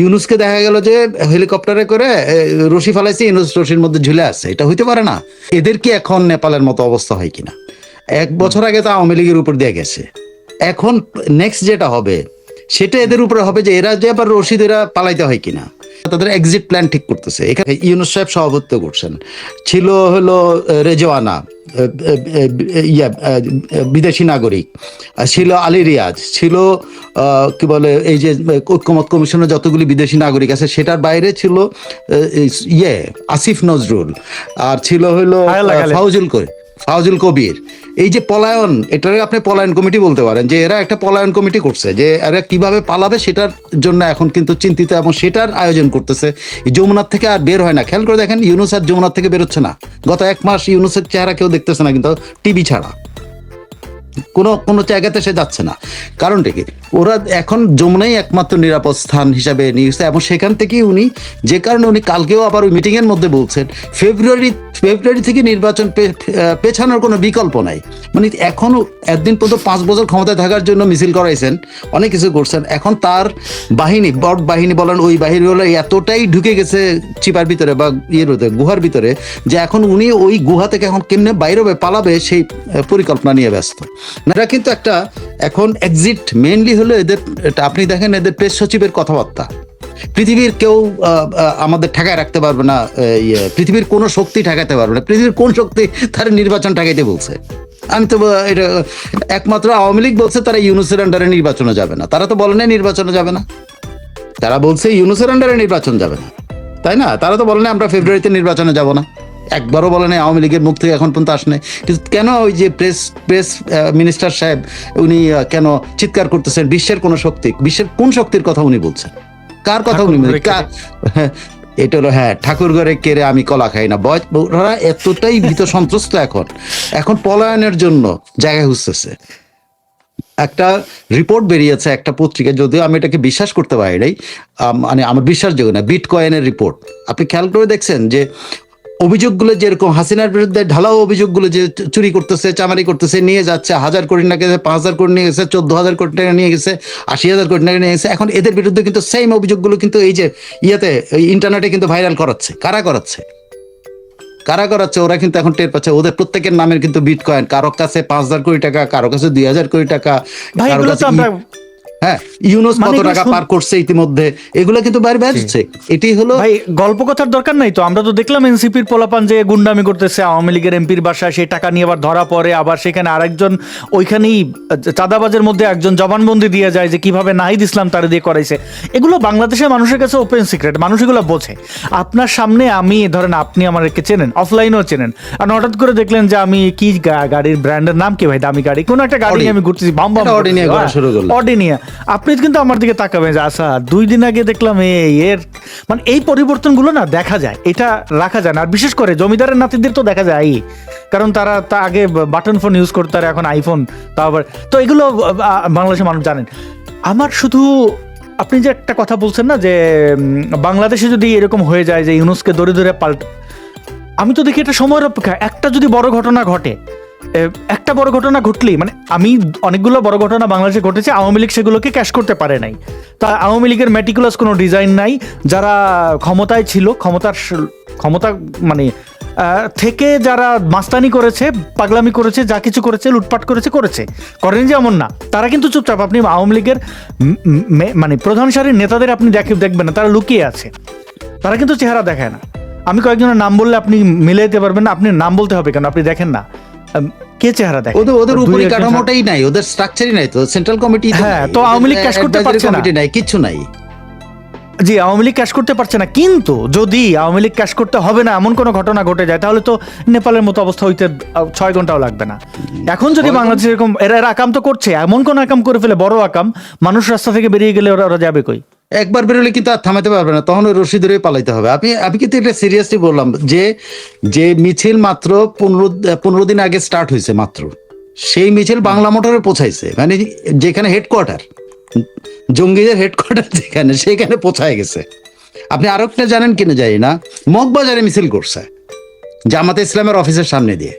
ইউনুসকে দেখা গেল যে হেলিকপ্টারে করে রশি ফালাইছে, ইউনুস রশির মধ্যে ঝুলে আছে। এটা হইতে পারে না। এদের কি এখন নেপালের মতো অবস্থা হয় কিনা? এক বছর আগে তো আওয়ামী লীগের উপর দিয়ে গেছে। এখন নেক্সট যেটা হবে, সেটা এদের উপরে হবে যে এরা যে আবার রশিদ এরা পালাইতে হয় কিনা। তাদের এক্সিট প্ল্যান ঠিক করতেছে। এখানে ইউনুস সাহেব সভাপতিত্ব করছেন। ছিল হলো রেজওয়ানা ইয়া বিদেশি নাগরিক। ছিল আলী রিয়াজ। ছিল আহ, কি বলে এই যে ঐক্যমত কমিশনের যতগুলি বিদেশি নাগরিক আছে সেটার বাইরে ছিল ইয়ে আসিফ নজরুল। আর ছিল হলো ফাউজুল করে ফাউজুল কবির। এই যে পলায়ন এটাকে আপনি পলায়ন কমিটি বলতে পারেন, যে এরা একটা পলায়ন কমিটি করছে, যে এরা কীভাবে পালাবে সেটার জন্য এখন কিন্তু চিন্তিত এবং সেটার আয়োজন করতেছে। যমুনার থেকে আর বের হয় না। খেয়াল করে দেখেন, ইউনুস আর যমুনার থেকে বেরোচ্ছে না। গত এক মাস ইউনুসের চেহারা কেউ দেখতেছে না কিন্তু, টিভি ছাড়া। কোনো কোনো জায়গাতে সে যাচ্ছে না। কারণটা কি? ওরা এখন যমুনাই একমাত্র নিরাপদ স্থান হিসাবে নিয়েছে এবং সেখান থেকেই উনি, যে কারণে উনি কালকেও আবার ওই মিটিং এর মধ্যে বলছেন ফেব্রুয়ারি ফেব্রুয়ারি থেকে নির্বাচন পেছানোর কোনো বিকল্প নাই। মানে এখনও একদিন পর্যন্ত পাঁচ বছর ক্ষমতায় থাকার জন্য মিছিল করাইছেন, অনেক কিছু করছেন। এখন তার বাহিনী, বট বাহিনী বলেন, ওই বাহিনী বলে এতটাই ঢুকে গেছে চিপার ভিতরে বা ইয়ের ভিতরে, গুহার ভিতরে, যে এখন উনি ওই গুহা থেকে এখন কেমনে বাইরে পালাবে সেই পরিকল্পনা নিয়ে ব্যস্ত। এরা কিন্তু একটা এখন এক্সিট মেইনলি হলো এদের আপনি দেখেন এদের প্রেস সচিবের কথাবার্তা। পৃথিবীর কেউ আমাদের ঠেকায় রাখতে পারবে না ইয়ে, পৃথিবীর কোনো শক্তি ঠেকাতে পারবে না। পৃথিবীর কোন শক্তি তার নির্বাচন ঠেকাইতে বলছে? আমি তো এটা একমাত্র আওয়ামী লীগ বলছে তারা ইউনুসের আন্ডারে নির্বাচনে যাবে না। তারা তো বলে নির্বাচনে যাবে না। তারা বলছে ইউনুসের আন্ডারে নির্বাচন যাবে না। তাই না? তারা তো বলে না আমরা ফেব্রুয়ারিতে নির্বাচনে যাব না। একবারও বলে নাই আওয়ামী লীগের মুখ থেকে এখন পর্যন্ত আসে নাই। কিন্তু কেন ওই যে প্রেস প্রেস মিনিস্টার সাহেব উনি কেন চিৎকার করতেছেন? বিশ্বের কোন শক্তি বিশ্বের কোন শক্তির কথা উনি বলছেন? কার কথা উনি এটা হলো হ্যাঁ ঠাকুর ঘরে কেড়ে আমি কলা খাই না। বয়স ওরা এতটাই ভীত সন্ত্রস্ত এখন। এখন পলায়নের জন্য জায়গা খুঁজতেছে। একটা রিপোর্ট বেরিয়েছে একটা পত্রিকা যদিও আমি এটাকে বিশ্বাস করতে পারি নাই। মানে আমার বিশ্বাসযোগ্য না বিট কয়েনের রিপোর্ট আপনি খেয়াল করে দেখছেন যে অভিযোগগুলো যেরকম হাসিনার বিরুদ্ধে ঢালাও অভিযোগগুলো যে চুরি করতেছে চামারি করতেছে নিয়ে যাচ্ছে হাজার কোটি টাকা গেছে পাঁচ হাজার কোটি নিয়ে গেছে চোদ্দ হাজার কোটি টাকা নিয়ে গেছে আশি হাজার কোটি টাকা নিয়ে গেছে। এখন এদের বিরুদ্ধে কিন্তু সেম অভিযোগগুলো কিন্তু এই যে ইয়েতে ইন্টারনেটে কিন্তু ভাইরাল করাচ্ছে। কারা করাচ্ছে? কারা করাচ্ছে? ওরা কিন্তু এখন টের পাচ্ছে। ওদের প্রত্যেকের নামের কিন্তু বিটকয়েন কারও কাছে পাঁচ হাজার কোটি টাকা কারও কাছে দুই হাজার কোটি টাকা কারও কাছে হ্যাঁ ইউনুস মানে কত এগুলো টাকা পার করছে ইতিমধ্যে? এগুলো কিন্তু বাইরে বেরোচ্ছে। এটি হলো ভাই গল্প কথার দরকার নাই তো? আমরা তো দেখলাম এনসিপির পোলাপান যে গুন্ডামি করতেছে আওয়ামী লীগের এমপির সেই টাকা নিয়ে আবার ধরা পড়ে আবার সেখানে আরেকজন ওইখানেই চাঁদাবাজের মধ্যে একজন জবানবন্দি দিয়ে যায় যে কীভাবে নাহিদ ইসলাম তারা দিয়ে করাইছে। এগুলো বাংলাদেশের মানুষের কাছে ওপেন সিক্রেট মানুষ এগুলো বোঝে। আপনার সামনে আমি ধরেন আপনি আমাকে চেনেন অফলাইনেও চেনেন আর হঠাৎ করে দেখলেন যে আমি কি গাড়ির ব্র্যান্ডের নাম কি ভাই? দামি গাড়ি কোন একটা গাড়ি নিয়ে আমি ঘুরতেছি বাম বাম একটা আপনি কিন্তু আমার দিকে তাকাবেন যে আচ্ছা দুই দিন আগে দেখলাম এই এর মানে এই পরিবর্তনগুলো না দেখা যায়, এটা রাখা যায় না। আর বিশেষ করে জমিদারের নাতিদের তো দেখা যায় কারণ তারা তা আগে বাটন ফোন ইউজ করতো, আর এখন আইফোন তারপর তো এগুলো বাংলাদেশের মানুষ জানেন। আমার শুধু, আপনি যে একটা কথা বলছেন না যে বাংলাদেশে যদি এরকম হয়ে যায় যে, ইউনুসকে ধরে ধরে পাল্টা, আমি তো দেখি এটা সময়ের অপেক্ষা একটা যদি বড় ঘটনা ঘটে একটা বড় ঘটনা ঘটলেই মানে আমি অনেকগুলো বড় ঘটনা বাংলাদেশে ঘটেছে, আওয়ামী লীগ সেগুলোকে ক্যাশ করতে পারে নাই। তা আওয়ামী লীগের মেটিকুলাস কোনো ডিজাইন নাই, যারা ক্ষমতায় ছিল, ক্ষমতার ক্ষমতা মানে থেকে যারা মাস্তানি করেছে, পাগলামি করেছে, যা কিছু করেছে, লুটপাট করেছে করেছে। করেন যেমন না, তারা কিন্তু চুপচাপ, আপনি আওয়ামী লীগের মানে প্রধান সারির নেতাদের আপনি দেখে, দেখবেন না, তারা লুকিয়ে আছে। তারা কিন্তু চেহারা দেখায় না। আমি কয়েকজনের নাম বললে আপনি মিলে দিতে পারবেন না, আপনি নাম বলতে হবে কেন, আপনি দেখেন না। কে চেহারা দেখে? ওদের ওদের উপরে কাঠামোটাই নাই ওদের স্ট্রাকচারই নাই তো সেন্ট্রাল কমিটি হ্যাঁ, তো আওয়ামী লীগ cash করতে পারছে না। নাই কিচ্ছু নাই। জি আওয়ামী লীগ ক্যাশ করতে পারছে না কিন্তু যদি আওয়ামী লীগ ক্যাশ করতে হবে না এমন কোনো ঘটনা ঘটে যায় তাহলে তো নেপালের মতো অবস্থা হইতে ছয় ঘন্টাও লাগবে না। এখন যদি বাংলাদেশ এরকম এরা এরা আকাম তো করছে এমন কোন আকাম করে ফেলে বড় আকাম মানুষ রাস্তা থেকে বেরিয়ে গেলে ওরা ওরা যাবে কই? একবার বেরোলে কিন্তু আর থামাতে পারবে না, তখন ওই রশি ধরে পালাইতে হবে। আমি আমি কিন্তু এটা সিরিয়াসলি বললাম যে যে মিছিল মাত্র পনেরো পনেরো দিন আগে স্টার্ট হয়েছে মাত্র। সেই মিছিল বাংলা মোটরে পৌঁছাইছে মানে যেখানে হেডকোয়ার্টার জঙ্গিদের হেডকোয়ার্টার যেখানে, সেখানে পৌঁছায় গেছে। আপনি আরও একটা জানেন কিনা জানি না, মগবাজারে মিছিল করছে, জামাতে ইসলামের অফিসের সামনে দিয়ে।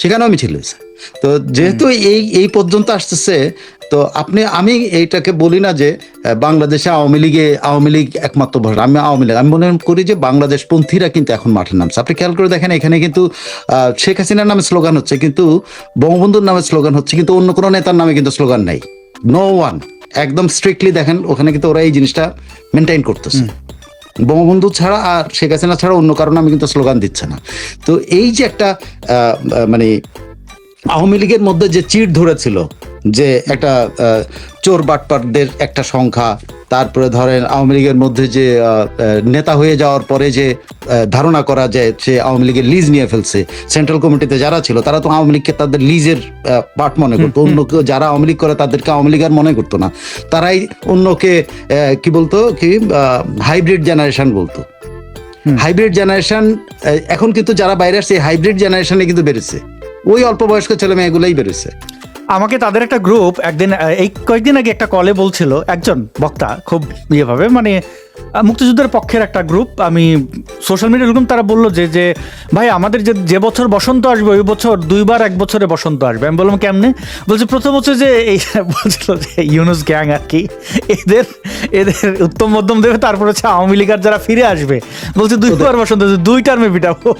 সেখানেও মিছিল হয়েছে। তো যেহেতু এই এই পর্যন্ত আসতেছে তো আপনি আমি এইটাকে বলি না যে বাংলাদেশে আওয়ামী লীগে আওয়ামী লীগ একমাত্র ভরসা আমি আওয়ামী লীগ আমি মনে করি যে বাংলাদেশ পন্থীরা কিন্তু এখন মাঠে নামছে। আপনি খেয়াল করে দেখেন এখানে কিন্তু শেখ হাসিনার নামে স্লোগান হচ্ছে কিন্তু বঙ্গবন্ধুর নামে স্লোগান হচ্ছে কিন্তু অন্য কোনো নেতার নামে কিন্তু স্লোগান নাই। নো ওয়ান একদম স্ট্রিক্টলি দেখেন ওখানে কিন্তু ওরা এই জিনিসটা মেনটেন করতেছে। বঙ্গবন্ধু ছাড়া আর শেখ হাসিনা ছাড়া অন্য কারণে আমি কিন্তু স্লোগান দিচ্ছে না। তো এই যে একটা মানে আওয়ামী লীগের মধ্যে যে চিড় ধরেছিল যে একটা আহ, চোর বাটপাটদের একটা সংখ্যা তারপরে ধরেন আওয়ামী লীগের মধ্যে যে নেতা হয়ে যাওয়ার পরে যে ধারণা করা যায় সে আওয়ামী লীগের লিজ নিয়ে ফেলছে। সেন্ট্রাল কমিটিতে যারা ছিল তারা তো আওয়ামী লীগকে তাদের লিজের পার্ট মনে করতো। অন্য কেউ যারা আওয়ামী লীগ করে তাদেরকে আওয়ামী লীগ আর মনে করতো না। তারাই অন্যকে কি বলতো কি হাইব্রিড জেনারেশন বলতো। হাইব্রিড জেনারেশন এখন কিন্তু যারা বাইরে আসছে হাইব্রিড জেনারেশনে কিন্তু বেড়েছে। ওই অল্প বয়স্ক ছেলে মেয়েগুলোই বেড়েছে আমাকে তাদের একটা গ্রুপ একদিন এই কয়েকদিন আগে একটা কলে বলছিল একজন বক্তা খুব ইয়েভাবে মানে মুক্তিযুদ্ধের পক্ষের একটা গ্রুপ আমি সোশ্যাল মিডিয়া এরকম তারা বলল যে যে ভাই আমাদের যে যে বছর বসন্ত আসবে ওই বছর দুইবার এক বছরে বসন্ত আসবে। আমি বললাম কেমনে? বলছে প্রথম হচ্ছে যে এই বলছিল যে ইউনুস গ্যাং আর কি এদের এদের উত্তম মধ্যম দেবে তারপর হচ্ছে আওয়ামী লীগার যারা ফিরে আসবে। বলছে দুইবার বসন্ত দুই টার্মে পিটাবো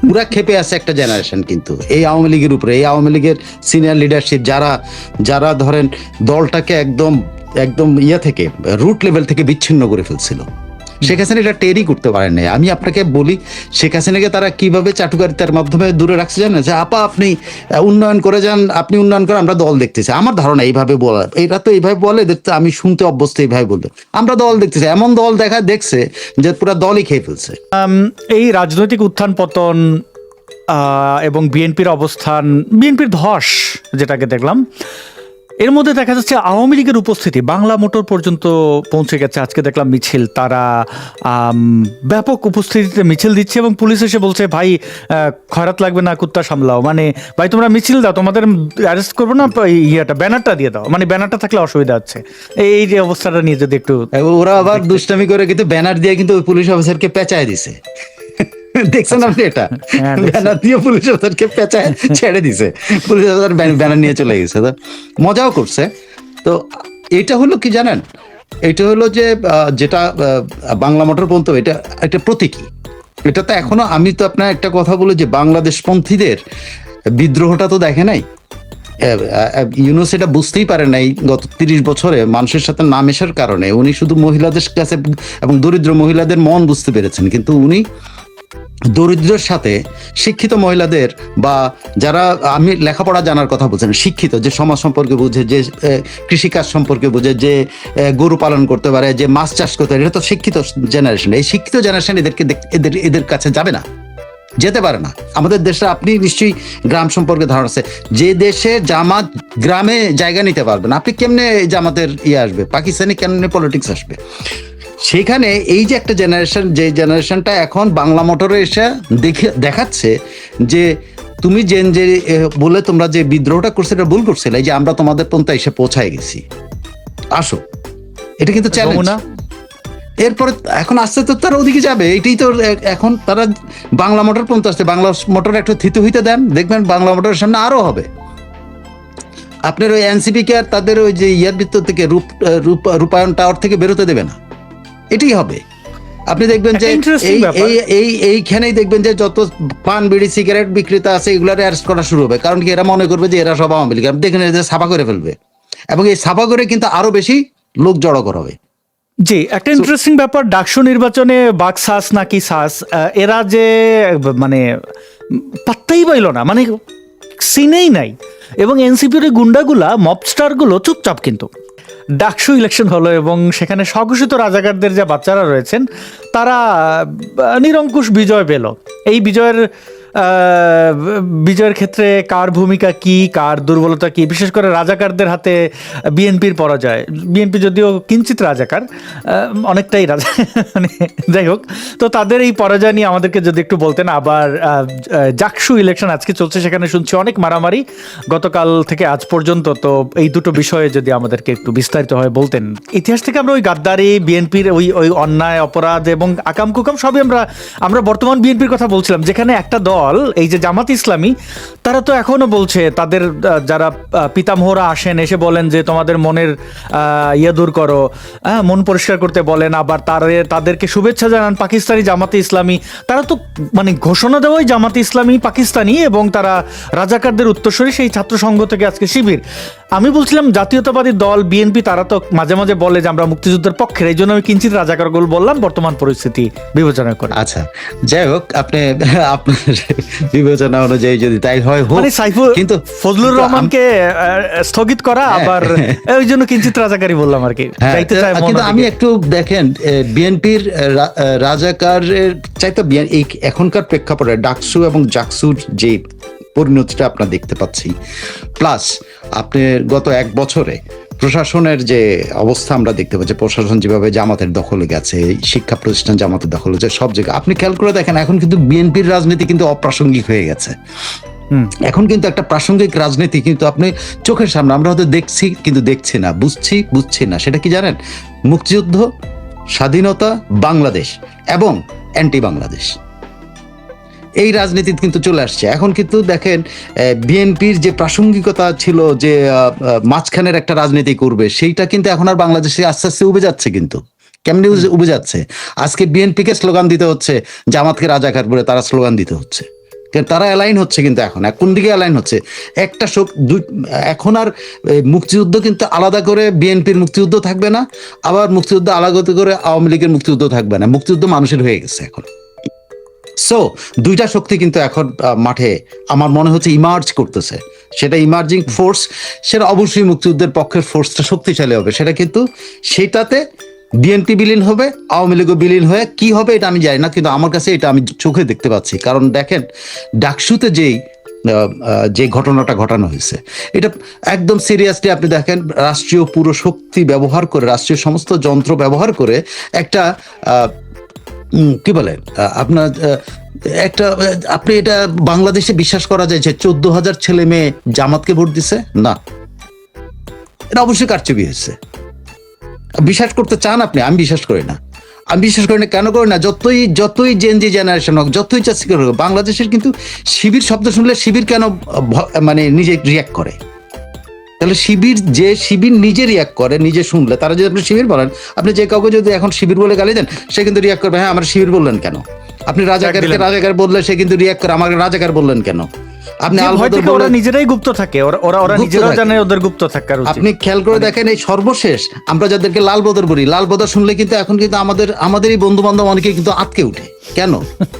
পুরা খেপে আছে একটা জেনারেশন কিন্তু। এই আওয়ামী লীগের উপরে, এই আওয়ামী লীগের সিনিয়র লিডারশিপ যারা যারা ধরেন দলটাকে একদম একদম ইয়ে থেকে রুট লেভেল থেকে বিচ্ছিন্ন করে ফেলছিল। শেখ হাসিনা এটা টেরই করতে পারেন নাই। আমি আপনাকে বলি, শেখ হাসিনাকে তারা কীভাবে চাটুকারিতার মাধ্যমে দূরে রাখছে জানেন? যে আপা, আপনি উন্নয়ন করে যান, আপনি উন্নয়ন করে আমরা দল দেখতেছি। আমার ধারণা এইভাবে বলা এটা তো এইভাবে বলে দেখতে আমি শুনতে অভ্যস্ত এইভাবে বলতে। আমরা দল দেখতেছি, এমন দল দেখা দেখছে যে পুরো দলই খেয়ে ফেলছে। এই রাজনৈতিক উত্থান পতন এবং বিএনপির অবস্থান, বিএনপির ধস যেটাকে দেখলাম এর মধ্যে দেখা যাচ্ছে আওয়ামী লীগের উপস্থিতি। বাংলা মোটর পর্যন্ত পৌঁছে গেছে। আজকে দেখলাম মিছিল। তারা ব্যাপক উপস্থিতিতে মিছিল দিচ্ছে এবং পুলিশ এসে বলছে ভাই আহ, খয়রাত লাগবে না কুত্তা সামলাও। মানে ভাই তোমরা মিছিল দাও তোমাদের অ্যারেস্ট করব না ইয়েটা ব্যানারটা দিয়ে দাও। মানে ব্যানারটা থাকলে অসুবিধা হচ্ছে। এই- এই যে অবস্থাটা নিয়ে যদি একটু ওরা আবার দুষ্টামি করে কিন্তু ব্যানার দিয়ে কিন্তু ওই পুলিশ অফিসারকে পেঁচায় দিছে। দেখছেন আপনি এটা? হ্যাঁ, ব্যানার দিয়ে পুলিশ পেঁচায় ছেড়ে দিছে। পুলিশ ব্যানার নিয়ে চলে গেছে। তো মজাও করছে। তো এটা হলো কি জানেন? এটা হলো যে যেটা বাংলা মোটর পর্যন্ত এটা একটা প্রতীকী। এটা তো এখনও আমি তো আপনার একটা কথা বলি যে বাংলাদেশ পন্থীদের বিদ্রোহটা তো দেখে নাই। ইউনুস এটা বুঝতেই পারে নাই গত তিরিশ বছরে মানুষের সাথে না মেশার কারণে। উনি শুধু মহিলাদের কাছে এবং দরিদ্র মহিলাদের মন বুঝতে পেরেছেন। কিন্তু উনি দরিদ্রের সাথে শিক্ষিত মহিলাদের বা যারা, আমি লেখাপড়া জানার কথা বলছেন শিক্ষিত, যে সমাজ সম্পর্কে বুঝে, যে কৃষিকাজ সম্পর্কে বুঝে, যে গরু পালন করতে পারে, যে, মাছ চাষ করতে পারে, এটা তো শিক্ষিত জেনারেশন এই শিক্ষিত জেনারেশন এদেরকে এদের এদের কাছে যাবে না, যেতে পারে না। আমাদের দেশে আপনি নিশ্চয়ই গ্রাম সম্পর্কে ধারণা আছে, যে দেশে জামাত গ্রামে জায়গা নিতে পারবেন আপনি কেমনে জামাতের ইয়ে আসবে, পাকিস্তানি কেমনে পলিটিক্স আসবে? সেখানে এই যে একটা জেনারেশন যে জেনারেশনটা এখন বাংলা মোটরে এসে দেখে দেখাচ্ছে যে তুমি যে যে বলে তোমরা যে বিদ্রোহটা করছে এটা ভুল করছিলে এই যে আমরা তোমাদের পন্থা এসে পৌঁছায় গেছি। আসো। এটা কিন্তু চ্যালেঞ্জ না এরপরে এখন আস্তে তো তারা ওদিকে যাবে এটাই তো এখন তারা বাংলা মোটর পর্যন্ত আসছে বাংলা মোটর একটু থিতু হইতে দেন দেখবেন বাংলা মোটরের সামনে আরও হবে। আপনার ওই এনসিপি কে আর তাদের ওই যে ইয়ার ভিতর থেকে রূপ রূপ- রূপায়ণ টাওয়ার থেকে বেরোতে দেবে না। এটাই হবে। আপনি দেখবেন যে এই এই এই এইখানেই দেখবেন যে যত পান বিড়ি সিগারেট বিক্রেতা আছে এগুলার অ্যারেস্ট করা শুরু হবে। কারণ কি এরা মনে করবে যে এরা সব আওয়ামী লীগ। দেখেন এদের ছাপা করে ফেলবে। এবং এই ছাপা করে কিন্তু আরও বেশি লোক জড়ো করা হবে জি একটা ইন্টারেস্টিং ব্যাপার ডাকসু নির্বাচনে বাক সাস নাকি সাস এরা যে মানে পাত্তাই পাইল না মানে সিনেই নাই। এবং এনসিপির গুন্ডাগুলা মবস্টারগুলো চুপচাপ কিন্তু। ডাকসু ইলেকশন হলো এবং সেখানে স্বঘোষিত রাজাকারদের যে বাচ্চারা রয়েছেন, তারা নিরঙ্কুশ বিজয় পেল। এই বিজয়ের বিজয়ের ক্ষেত্রে কার ভূমিকা কি, কার দুর্বলতা কি? বিশেষ করে রাজাকারদের হাতে বিএনপির পরাজয়। বিএনপি যদিও কিঞ্চিত রাজাকার অনেকটাই রাজা মানে যাই হোক, তো তাদের এই পরাজয় নিয়ে আমাদেরকে যদি একটু বলতেন, আবার জাকসু ইলেকশন আজকে চলছে, সেখানে শুনছি অনেক মারামারি। গতকাল থেকে আজ পর্যন্ত, তো এই দুটো বিষয়ে যদি আমাদেরকে একটু বিস্তারিত হয় বলতেন। ইতিহাস থেকে আমরা ওই গাদ্দারি, বিএনপির ওই ওই অন্যায়, অপরাধ এবং আকাম কুকাম, সবই আমরা আমরা বর্তমান বিএনপির কথা বলছিলাম, যেখানে একটা দল দল, এই যে জামাত ইসলামী, তারা তো এখনও বলছে, তাদের যারা পিতামহরা আসেন, এসে বলেন যে তোমাদের মনের ইয়ে দূর করো। হ্যাঁ মন পরিষ্কার করতে বলেন, আবার তার, তাদেরকে শুভেচ্ছা জানান পাকিস্তানি জামাতে ইসলামী। তারা তো মানে ঘোষণা দেওয়াই জামাতে ইসলামী পাকিস্তানি এবং তারা রাজাকারদের উত্তরসূরি সেই ছাত্র সংঘ থেকে আজকে শিবির। আমি বলছিলাম জাতীয়তাবাদী দল, বিএনপি, তারা তো মাঝে মাঝে বলে যে আমরা মুক্তিযুদ্ধের পক্ষের, এই জন্য আমি কিঞ্চিত রাজাকার গোল বললাম, বর্তমান পরিস্থিতি বিবেচনা করে। আচ্ছা যাই হোক, আপনি, আপনার বিবেচনা অনুযায়ী যদি তাই হয় হোক। মানে সাইফুল কিন্তু ফজলুর রহমানকে স্থগিত করা হ্যাঁ। আবার ওই জন্য কিঞ্চিত রাজাকারী বললাম আর কি। হ্যাঁ, কিন্তু আমি একটু দেখেন বিএনপির রাজাকারের চাইতে এই এখনকার প্রেক্ষাপটে ডাকসু এবং জাকসুর যে পরিণতিটা আপনার দেখতে পাচ্ছি। প্লাস আপনি গত এক বছরে প্রশাসনের যে অবস্থা আমরা দেখতে পাচ্ছি প্রশাসন যেভাবে জামাতের দখলে গেছে শিক্ষা প্রতিষ্ঠান জামাতের দখলে গেছে সব জায়গায়। আপনি খেয়াল করে দেখেন এখন কিন্তু বিএনপির রাজনীতি কিন্তু অপ্রাসঙ্গিক হয়ে গেছে। এখন কিন্তু একটা প্রাসঙ্গিক রাজনীতি কিন্তু আপনি চোখের সামনে আমরা হয়তো দেখছি কিন্তু দেখছি না বুঝছি বুঝছি না। সেটা কি জানেন? মুক্তিযুদ্ধ স্বাধীনতা বাংলাদেশ এবং অ্যান্টি বাংলাদেশ এই রাজনীতি কিন্তু চলে আসছে। এখন কিন্তু দেখেন বিএনপির যে প্রাসঙ্গিকতা ছিল যে মাঝখানের একটা রাজনীতি করবে, সেইটা কিন্তু এখন আর বাংলাদেশে আস্তে আস্তে উবে যাচ্ছে কিন্তু। কেমনি উবে- যাচ্ছে? আজকে বিএনপিকে স্লোগান দিতে হচ্ছে, জামাতকে রাজাকার বলে তারা স্লোগান দিতে হচ্ছে। তারা অ্যালাইন হচ্ছে কিন্তু এখন কোন দিকে অ্যালাইন হচ্ছে? একটা শোক এখন আর মুক্তিযুদ্ধ কিন্তু আলাদা করে বিএনপির মুক্তিযুদ্ধ থাকবে না, আবার মুক্তিযুদ্ধ আলাদা করে আওয়ামী লীগের মুক্তিযুদ্ধ থাকবে না। মুক্তিযুদ্ধ মানুষের হয়ে গেছে এখন। সো দুইটা শক্তি কিন্তু এখন মাঠে আমার মনে হচ্ছে ইমার্জ করতেছে। সেটা ইমার্জিং ফোর্স সেটা অবশ্যই মুক্তিযুদ্ধের পক্ষের ফোর্সটা শক্তিশালী হবে। সেটা কিন্তু সেটাতে বিএনপি বিলীন হবে, আওয়ামী লীগও বিলীন হয়ে, কি হবে এটা আমি জানি না, কিন্তু আমার কাছে এটা আমি চোখে দেখতে পাচ্ছি। কারণ দেখেন, ডাকসুতে যেই যে ঘটনাটা ঘটানো হয়েছে, এটা একদম সিরিয়াসলি আপনি দেখেন, রাষ্ট্রীয় পুরো শক্তি ব্যবহার করে, রাষ্ট্রীয় সমস্ত যন্ত্র ব্যবহার করে একটা কি বলে? আপনার একটা আপনি এটা বাংলাদেশে বিশ্বাস করা যায় যে চোদ্দ হাজার ছেলে মেয়ে জামাতকে ভোট দিছে? না। এটা অবশ্যই কারচুপি হয়েছে। বিশ্বাস করতে চান আপনি? আমি বিশ্বাস করি না। আমি বিশ্বাস করি না, কেন করি না? যতই যতই জেনজি জেনারেশন হোক, যতই চাষি হোক বাংলাদেশের কিন্তু শিবির শব্দ শুনলে শিবির কেন মানে নিজে রিয়াক্ট করে? তাহলে শিবির যে শিবির নিজে রিয়াক্ট করে নিজে শুনলে তারা যদি আপনি শিবির বলেন আপনি যে কাউকে যদি এখন শিবির বলে গালি দেন সে কিন্তু রিয়াক্ট করবে হ্যাঁ আমার শিবির বললেন কেন? আপনি রাজাকারকে রাজাকার বললে সে কিন্তু রিয়াক্ট করে আমার রাজাকার বললেন কেন? আপনি ওরা নিজেরাই গুপ্ত থাকে ওরা ওরা ওরা নিজেরাও জানে ওদের গুপ্ত থাকার আপনি খেয়াল করে দেখেন এই সর্বশেষ আমরা যাদেরকে লাল বদর বলি লাল বদর শুনলে কিন্তু এখন কিন্তু আমাদের আমাদেরই বন্ধু বান্ধব অনেকে কিন্তু আটকে উঠে। কেন?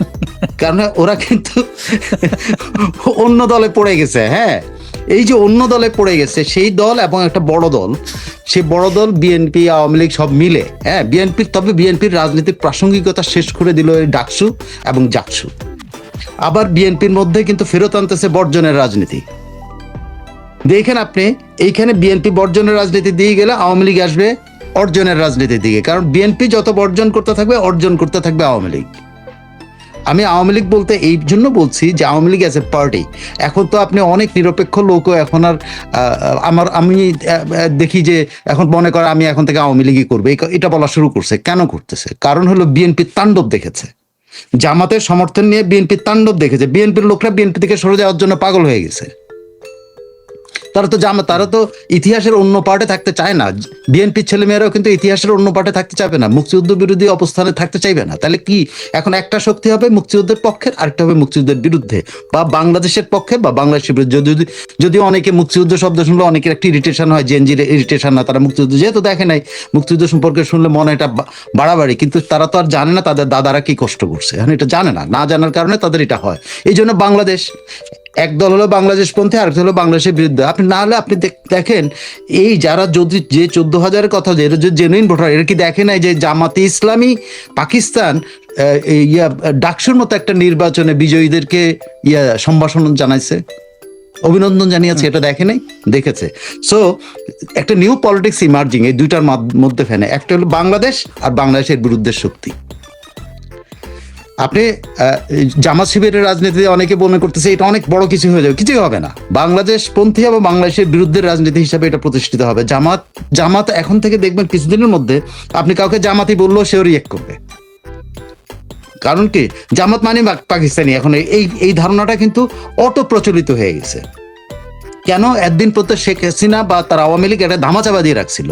কারণ ওরা কিন্তু অন্য দলে পড়ে গেছে হ্যাঁ? এই যে অন্য দলে পড়ে গেছে, সেই দল এবং একটা বড় দল, সেই বড় দল বিএনপি আওয়ামী লীগ সব মিলে হ্যাঁ বিএনপির তবে বিএনপির রাজনীতির প্রাসঙ্গিকতা শেষ করে দিল ডাকসু এবং জাকসু। আবার বিএনপির মধ্যে কিন্তু ফেরত আনতেছে বর্জনের রাজনীতি। দেখেন আপনি, এইখানে বিএনপি বর্জনের রাজনীতি দিয়ে গেলে আওয়ামী লীগ আসবে অর্জনের রাজনীতির দিকে কারণ বিএনপি যত বর্জন করতে থাকবে, অর্জন করতে থাকবে আওয়ামী লীগ। আমি আওয়ামী লীগ বলতে এই জন্য বলছি যে Awami League as a party এখন তো আপনি অনেক নিরপেক্ষ লোকও এখন আর আমার, আমি দেখি যে এখন মনে করে আমি এখন থেকে আওয়ামী লীগই করব। এটা বলা শুরু করছে। কেন করতেছে? কারণ হলো বিএনপি তাণ্ডব দেখেছে। জামাতের সমর্থন নিয়ে বিএনপি তাণ্ডব দেখেছে। বিএনপির লোকরা বিএনপি থেকে সরে যাওয়ার জন্য পাগল হয়ে গেছে। তারা তো জামা তারা তো ইতিহাসের অন্য পার্টে থাকতে চায় না। বিএনপির ছেলেমেয়েরাও কিন্তু ইতিহাসের অন্য পার্টে থাকতে চাইবে না। মুক্তিযুদ্ধ বিরোধী অবস্থানে থাকতে চাইবে না। তাহলে কি? এখন একটা শক্তি হবে মুক্তিযুদ্ধের পক্ষের আরেকটা হবে মুক্তিযুদ্ধের বিরুদ্ধে। বা বাংলাদেশের পক্ষে বা বাংলাদেশের যদি যদি অনেকে মুক্তিযুদ্ধ শব্দ শুনলে, অনেকের একটা ইরিটেশন হয় জেনজির ইরিটেশন না তারা মুক্তিযুদ্ধ যেহেতু দেখে নাই, মুক্তিযুদ্ধ সম্পর্কে শুনলে মনে এটা বাড়াবাড়ি। কিন্তু তারা তো আর জানে না তাদের দাদারা কি কষ্ট করছে। এখন এটা জানে না। না জানার কারণে তাদের এটা হয়। এই জন্য বাংলাদেশ এক দল হলো বাংলাদেশ পন্থী, আরেক হলো বাংলাদেশের বিরুদ্ধে। আপনি না হলে আপনি দেখ- দেখেন, এই যারা যদি যে চোদ্দ হাজারের কথা, যে এরা যে জেনুইন ভোটার এরা কি দেখে নাই যে জামাতে ইসলামী পাকিস্তান ইয়া, ডাকসুর মতো একটা নির্বাচনে বিজয়ীদেরকে ইয়া, সম্ভাষণ জানাইছে? অভিনন্দন জানিয়েছে, এটা দেখে নাই, দেখেছে। সো একটা নিউ পলিটিক্স ইমার্জিং এই দুইটার মধ্যে ফেনে। একটা হলো বাংলাদেশ আর বাংলাদেশের বিরুদ্ধে শক্তি। আপনি জামাত শিবিরের রাজনীতিতে অনেকে মনে করতেছে, এটা অনেক বড় কিছু হয়ে যাবে, কিছুই হবে না। বাংলাদেশ পন্থী এবং বাংলাদেশের বিরুদ্ধে রাজনীতি হিসাবে এটা প্রতিষ্ঠিত হবে। জামাত জামাত এখন থেকে দেখবেন কিছুদিনের মধ্যে আপনি কাউকে জামাতি বললেও সেও রিয়েক্ট করবে। কারণ কি? জামাত মানে পাকিস্তানি। এখন এই এই ধারণাটা কিন্তু অটো প্রচলিত হয়ে গেছে। কেন? একদিন প্রত্যেক শেখ হাসিনা বা তার আওয়ামী লীগ একটা ধামাচাপা দিয়ে রাখছিল।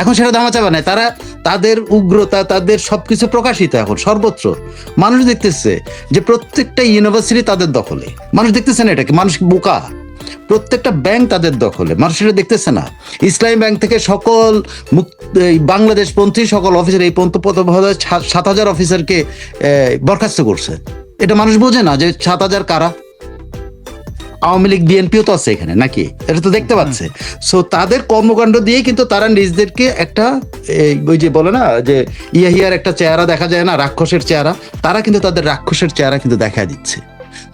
এখন সেটা ধামাচাপা নেই। তারা তাদের উগ্রতা, তাদের সবকিছু প্রকাশিত এখন, সর্বত্র। মানুষ দেখতেছে যে প্রত্যেকটা ইউনিভার্সিটি তাদের দখলে। মানুষ দেখতেছে না এটাকে মানুষ বোকা? প্রত্যেকটা ব্যাংক তাদের দখলে। মানুষ এটা দেখতেছে না। ইসলামী ব্যাংক থেকে সকল বাংলাদেশ পন্থী সকল অফিসার এই পদ সাত হাজার অফিসারকে বরখাস্ত করছে। এটা মানুষ বোঝে না যে সাত হাজার কারা? আওয়ামী লীগ বিএনপিও তো আছে এখানে নাকি? এটা তো দেখতে পাচ্ছে। সো তাদের কর্মকাণ্ড দিয়ে কিন্তু তারা নিজেদেরকে একটা ওই যে বলে না যে ইয়াহিয়ার একটা চেহারা দেখা যায় না রাক্ষসের চেহারা তারা কিন্তু তাদের রাক্ষসের চেহারা কিন্তু দেখা দিচ্ছে।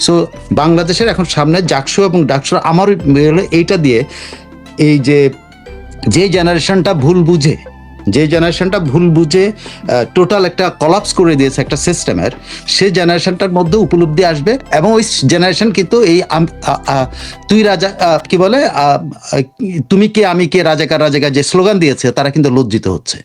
সো বাংলাদেশের এখন সামনে জাকসু এবং ডাকসু আমার এইটা দিয়ে এই যে যে জেনারেশনটা ভুল বুঝে যে জেনারেশনটা ভুল বুঝে টোটাল একটা কলাপস করে দিয়েছে একটা সিস্টেমের সে জেনারেশনটার মধ্যে উপলব্ধি আসবে এবং ওই জেনারেশন কিন্তু এই তুই রাজা কি বলে তুমি কে, আমি কে, রাজাকার রাজাকার যে স্লোগান দিয়েছে, তারা কিন্তু লজ্জিত হচ্ছে।